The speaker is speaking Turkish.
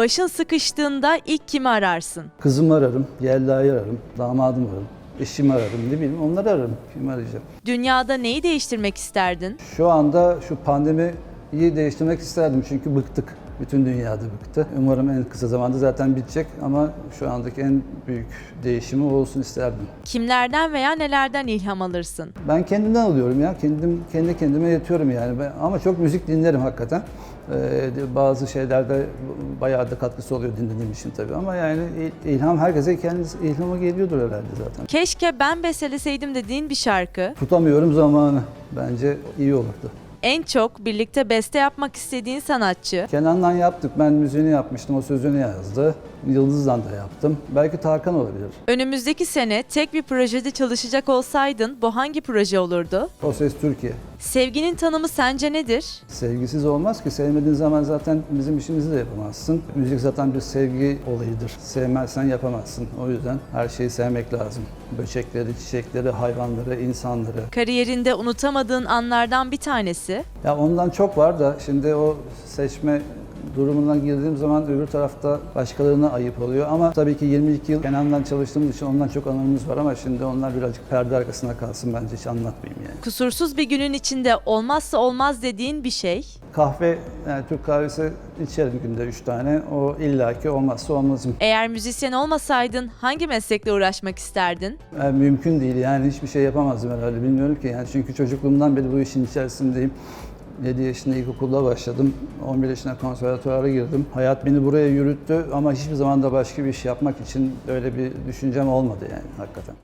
Başın sıkıştığında ilk kimi ararsın? Kızımı ararım, Yelda'yı ararım, damadım ararım, eşimi ararım, ne bileyim onları ararım. Kimi arayacağım? Dünyada neyi değiştirmek isterdin? Şu anda şu pandemiyi değiştirmek isterdim çünkü bıktık. Bütün dünyada bıktı. Umarım en kısa zamanda zaten bitecek ama şu andaki en büyük değişimi olsun isterdim. Kimlerden veya nelerden ilham alırsın? Ben kendimden alıyorum ya. Kendim kendi kendime yetiyorum yani. Ben, ama çok müzik dinlerim hakikaten. Ee, bazı şeylerde bayağı da katkısı oluyor dinlediğim için tabii ama yani il- ilham herkese kendisi ilhama geliyordur herhalde zaten. Keşke ben besteleseydim dediğin bir şarkı. Tutamıyorum zamanı. Bence iyi olurdu. En çok birlikte beste yapmak istediğin sanatçı. Kenan'la yaptık. Ben müziğini yapmıştım. O sözünü yazdı. Yıldız'dan da yaptım. Belki Tarkan olabilir. Önümüzdeki sene tek bir projede çalışacak olsaydın bu hangi proje olurdu? O Ses Türkiye. Sevginin tanımı sence nedir? Sevgisiz olmaz ki. Sevmediğin zaman zaten bizim işimizi de yapamazsın. Müzik zaten bir sevgi olayıdır. Sevmezsen yapamazsın. O yüzden her şeyi sevmek lazım. Böcekleri, çiçekleri, hayvanları, insanları. Kariyerinde unutamadığın anlardan bir tanesi. Ya ondan çok var da şimdi o seçme durumundan girdiğim zaman öbür tarafta başkalarına ayıp oluyor. Ama tabii ki 22 yıl Kenan'dan çalıştığımız için ondan çok anımız var ama şimdi onlar birazcık perde arkasına kalsın bence hiç anlatmayayım yani. Kusursuz bir günün içinde olmazsa olmaz dediğin bir şey. Kahve, yani Türk kahvesi içerim günde 3 tane. O illaki olmazsa olmazım. Eğer müzisyen olmasaydın hangi meslekle uğraşmak isterdin? Yani mümkün değil yani hiçbir şey yapamazdım herhalde bilmiyorum ki yani çünkü çocukluğumdan beri bu işin içerisindeyim. 7 yaşında ilkokulda başladım. 11 yaşında konservatuara girdim. Hayat beni buraya yürüttü ama hiçbir zaman da başka bir iş yapmak için öyle bir düşüncem olmadı yani hakikaten.